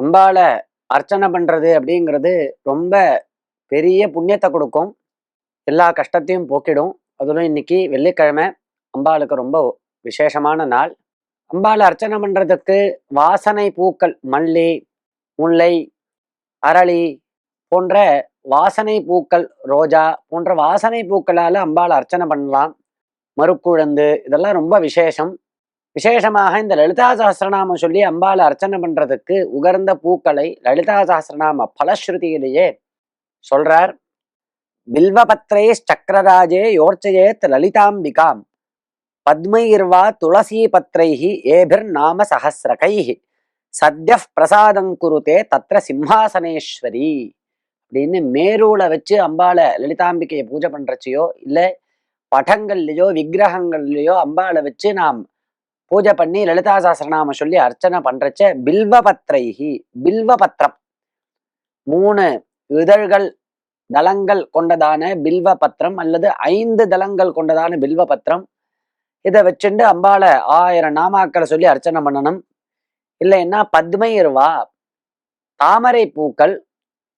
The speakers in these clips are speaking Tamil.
அம்பாளை அர்ச்சனை பண்றது அப்படிங்கிறது ரொம்ப பெரிய புண்ணியத்தை கொடுக்கும். எல்லா கஷ்டத்தையும் போக்கிடும். அதுவும் இன்னைக்கு வெள்ளிக்கிழமை. அம்பாளுக்கு ரொம்ப விசேஷமான நாள். அம்பாளை அர்ச்சனை பண்றதுக்கு வாசனை பூக்கள் மல்லி முல்லை அரளி போன்ற வாசனை பூக்கள் ரோஜா போன்ற வாசனை பூக்களால் அம்பாளை அர்ச்சனை பண்ணலாம். மறுக்குழந்து இதெல்லாம் ரொம்ப விசேஷம். விசேஷமாக இந்த லலிதா சகசிரநாமம் சொல்லி அம்பால அர்ச்சனை பண்றதுக்கு உகர்ந்த பூக்களை லலிதா சகசிரநாம பலஸ்ருதியிலேயே சொல்றார். பில்வபத்ரை சக்கரராஜே யோர்ச்சயேத் லலிதாம்பிகாம். பத்மைர்வா துளசி பத்ரைஹி ஏபிர் நாம சஹசிரகைஹி. சத்ய பிரசாதம் குருதே தத்ர சிம்ஹாசனேஸ்வரி. அப்படின்னு மேரூல வச்சு அம்பாளை லலிதாம்பிகையை பூஜை பண்றச்சியோ இல்லை படங்கள்லையோ விக்கிரகங்கள்லையோ அம்பாளை வச்சு நாம் பூஜை பண்ணி லலிதா சாஸ்திரநாம சொல்லி அர்ச்சனை பண்றச்ச பில்வ பத்திரம் மூணு இதழ்கள் தளங்கள் கொண்டதான பில்வ பத்திரம் அல்லது ஐந்து தளங்கள் கொண்டதான பில்வ பத்திரம் இதை வச்சுண்டு அம்பாளை ஆயிரம் நாமாக்களை சொல்லி அர்ச்சனை பண்ணணும். இல்லைன்னா பத்மை இருவா தாமரை பூக்கள்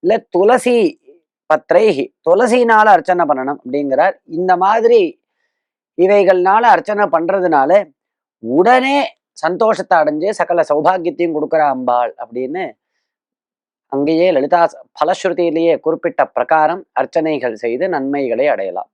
இல்ல துளசி பத்ரைஹி துளசினால அர்ச்சனை பண்ணணும் அப்படிங்கிறார். இந்த மாதிரி இவைகள்னால அர்ச்சனை பண்றதுனால உடனே சந்தோஷத்தை அடைஞ்சு சகல சௌபாகியத்தையும் கொடுக்குற அம்பாள் அப்படின்னு அங்கேயே லலிதா பலஸ்ருதியிலேயே குறிப்பிட்ட பிரகாரம் அர்ச்சனைகள் செய்து நன்மைகளை அடையலாம்.